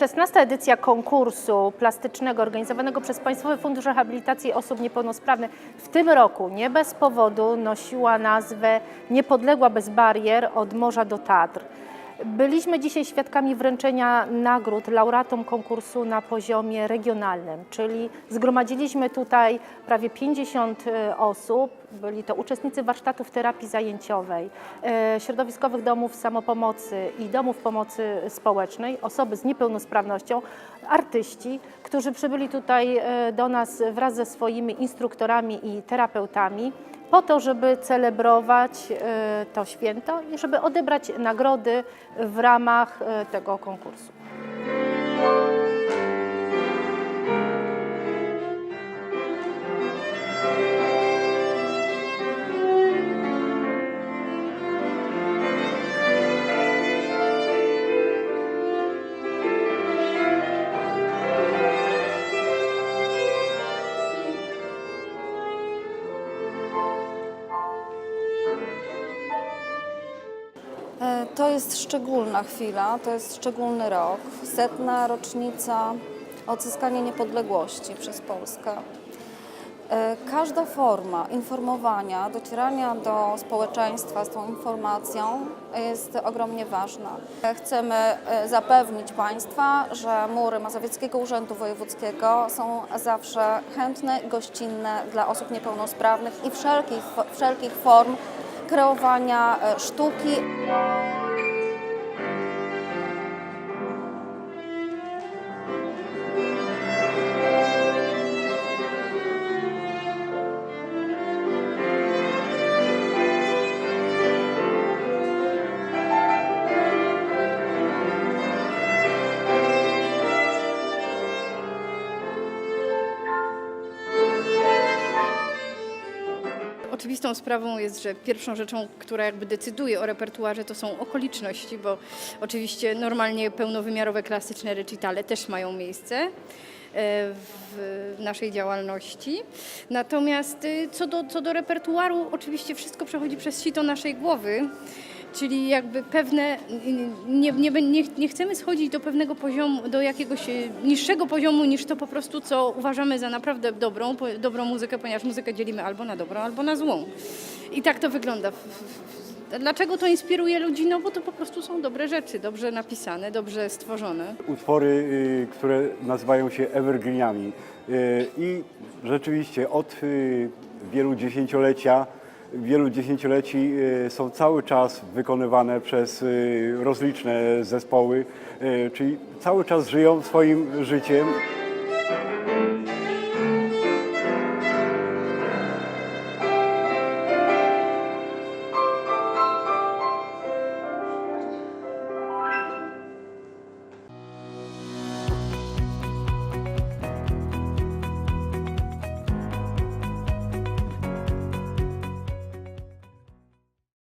16. edycja konkursu plastycznego organizowanego przez Państwowy Fundusz Rehabilitacji Osób Niepełnosprawnych w tym roku nie bez powodu nosiła nazwę Niepodległa bez barier od morza do Tatr. Byliśmy dzisiaj świadkami wręczenia nagród laureatom konkursu na poziomie regionalnym, czyli zgromadziliśmy tutaj prawie 50 e, osób. Byli to uczestnicy warsztatów terapii zajęciowej, e, środowiskowych domów samopomocy i domów pomocy społecznej, osoby z niepełnosprawnością, artyści, którzy przybyli tutaj e, do nas wraz ze swoimi instruktorami i terapeutami po to, żeby celebrować e, to święto i żeby odebrać nagrody w ramach e, tego konkursu. To jest szczególna chwila, to jest szczególny rok, setna rocznica odzyskania niepodległości przez Polskę. E, Każda forma informowania, docierania do społeczeństwa z tą informacją jest ogromnie ważna. E, Chcemy e, zapewnić Państwa, że mury Mazowieckiego Urzędu Wojewódzkiego są zawsze chętne, gościnne dla osób niepełnosprawnych i wszelkich, wszelkich form kreowania sztuki. Oczywistą sprawą jest, że pierwszą rzeczą, która jakby decyduje o repertuarze, to są okoliczności, bo oczywiście normalnie pełnowymiarowe klasyczne recitale też mają miejsce e, w naszej działalności. Natomiast y, co do, co do repertuaru, oczywiście wszystko przechodzi przez sito naszej głowy. Czyli jakby pewne, nie, nie, nie, nie chcemy schodzić do pewnego poziomu, do jakiegoś y, niższego poziomu niż to po prostu, co uważamy za naprawdę dobrą, dobrą muzykę, ponieważ muzykę dzielimy albo na dobrą, albo na złą. I tak to wygląda. Dlaczego to inspiruje ludzi? No bo to po prostu są dobre rzeczy, dobrze napisane, dobrze stworzone. utwory, y, które nazywają się evergreenami. Y, I rzeczywiście od y, wielu dziesięciolecia, wielu dziesięcioleci y, są cały czas wykonywane przez y, rozliczne zespoły, y, czyli cały czas żyją swoim życiem.